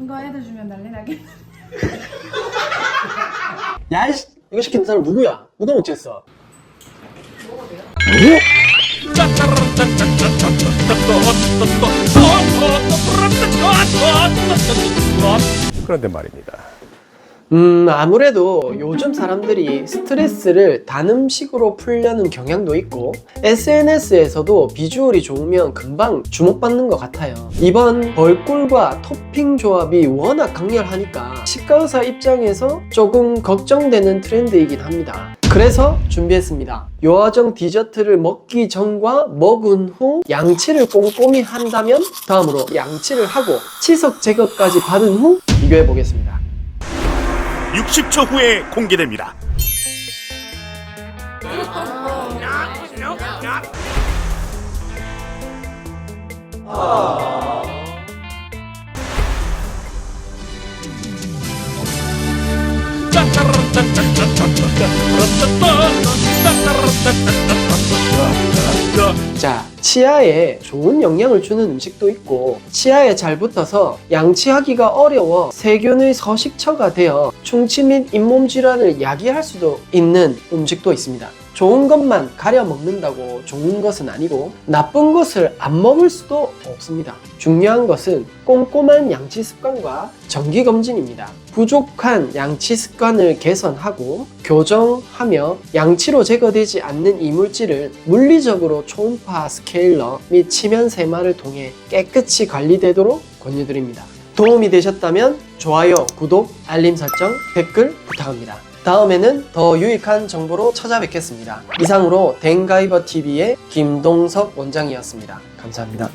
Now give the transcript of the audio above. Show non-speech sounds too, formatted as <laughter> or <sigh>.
이거 애들 주면 난리 나겠네. <laughs> 야 이씨 이거 시킨 사람 누구야? 누가 못했어? 그런데 말입니다. 음, 아무래도 요즘 사람들이 스트레스를 단 음식으로 풀려는 경향도 있고 SNS에서도 비주얼이 좋으면 금방 주목받는 것 같아요. 이번 벌꿀과 토핑 조합이 워낙 강렬하니까 치과의사 입장에서 조금 걱정되는 트렌드이긴 합니다. 그래서 준비했습니다. 요아정 디저트를 먹기 전과 먹은 후 양치를 꼼꼼히 한다면 다음으로 양치를 하고 치석 제거까지 받은 후 비교해 보겠습니다. 60초 후에 공개됩니다. 자, 치아에 좋은 영향을 주는 음식도 있고 치아에 잘 붙어서 양치하기가 어려워 세균의 서식처가 되어 충치 및 잇몸 질환을 야기할 수도 있는 음식도 있습니다. 좋은 것만 가려 먹는다고 좋은 것은 아니고 나쁜 것을 안 먹을 수도 없습니다. 중요한 것은 꼼꼼한 양치 습관과 정기 검진입니다. 부족한 양치 습관을 개선하고 교정하며 양치로 제거되지 않는 이물질을 물리적으로 초음파 스케일러 및 치면 세마를 통해 깨끗이 관리되도록 권유드립니다. 도움이 되셨다면 좋아요, 구독, 알림 설정, 댓글 부탁합니다. 다음에는 더 유익한 정보로 찾아뵙겠습니다. 이상으로 댕가이버 TV의 김동석 원장이었습니다. 감사합니다.